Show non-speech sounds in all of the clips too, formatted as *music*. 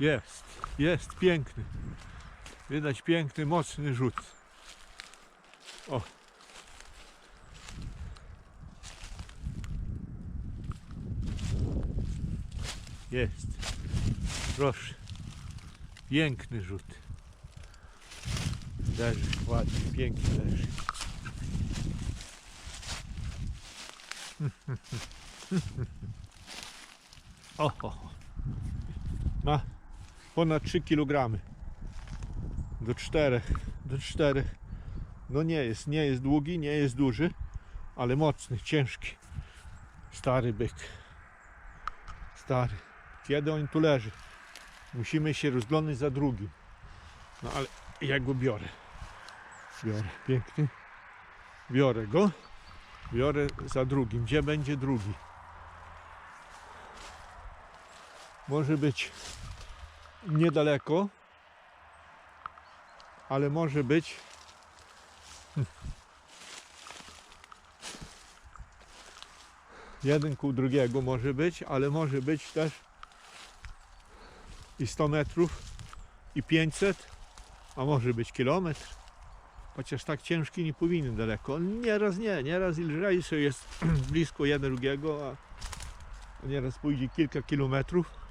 Jest, jest piękny. Widać piękny, mocny rzut. O. Jest. Proszę. Piękny rzut. Leży, ładnie, pięknie leży. *laughs* O, o, o. Ma ponad 3 kg. Do 4, do 4. No nie jest, nie jest długi, nie jest duży, ale mocny, ciężki. Stary byk. Stary. Kiedy on tu leży? Musimy się rozglądać za drugim. No ale ja go biorę. Biorę. Piękny. Biorę go. Biorę za drugim. Gdzie będzie drugi? Może być niedaleko, ale może być jeden ku drugiego może być, ale może być też i 100 metrów i 500, a może być kilometr. Chociaż tak ciężki nie powinien daleko. Nieraz nie, nieraz lżejszy jest *clears throat* blisko jeden drugiego, a nieraz pójdzie kilka kilometrów.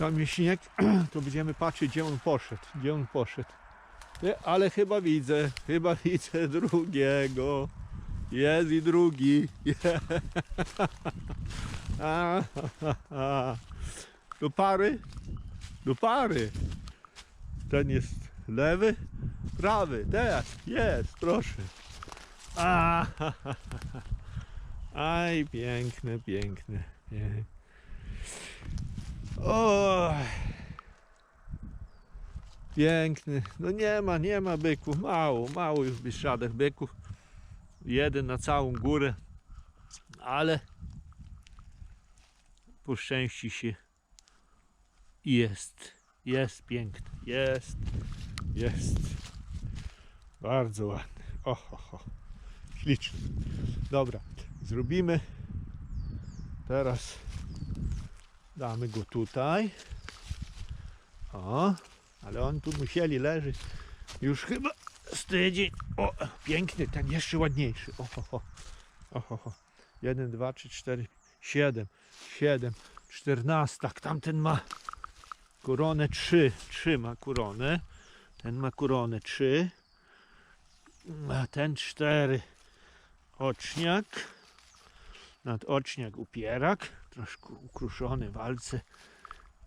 Tam śnieg, *clears throat* to będziemy patrzeć gdzie on poszedł, gdzie on poszedł. Ale chyba widzę, chyba *laughs* widzę drugiego. Jest i drugi. *laughs* *laughs* Do pary? Do pary. Ten jest lewy, prawy. Teraz jest, proszę. A. Aj, piękne. piękne. O, piękny. No nie ma, nie ma byków. Mało, mało już w Bieszczadach byków. Jeden na całą górę. Ale poszczęści się jest. Jest piękny. Jest. Jest. Bardzo ładny. Oho, ho. Śliczny. Dobra. Zrobimy teraz Damy go tutaj. O, ale on tu musieli leżeć. Już chyba z tydzień. O, piękny, ten jeszcze ładniejszy. O, ho, ho. O, ho, ho. Jeden, dwa, trzy, cztery, siedem. Siedem, czternastak. Tamten ma koronę trzy. Trzy ma koronę. Ten ma koronę trzy. A ten cztery. Oczniak. Nadoczniak upierak, troszkę ukruszony w walce.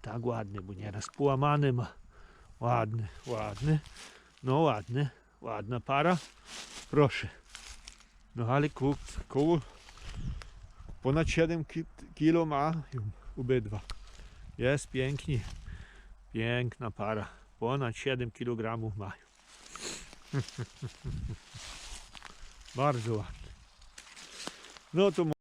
Tak ładny, bo nieraz połamany ma. Ładny, ładny. No ładny, ładna para. Proszę. No ale ku, koło ponad 7 ki- kilo ma obydwa. Jest pięknie. Piękna para. Ponad 7 kg mają. Bardzo ładny. No to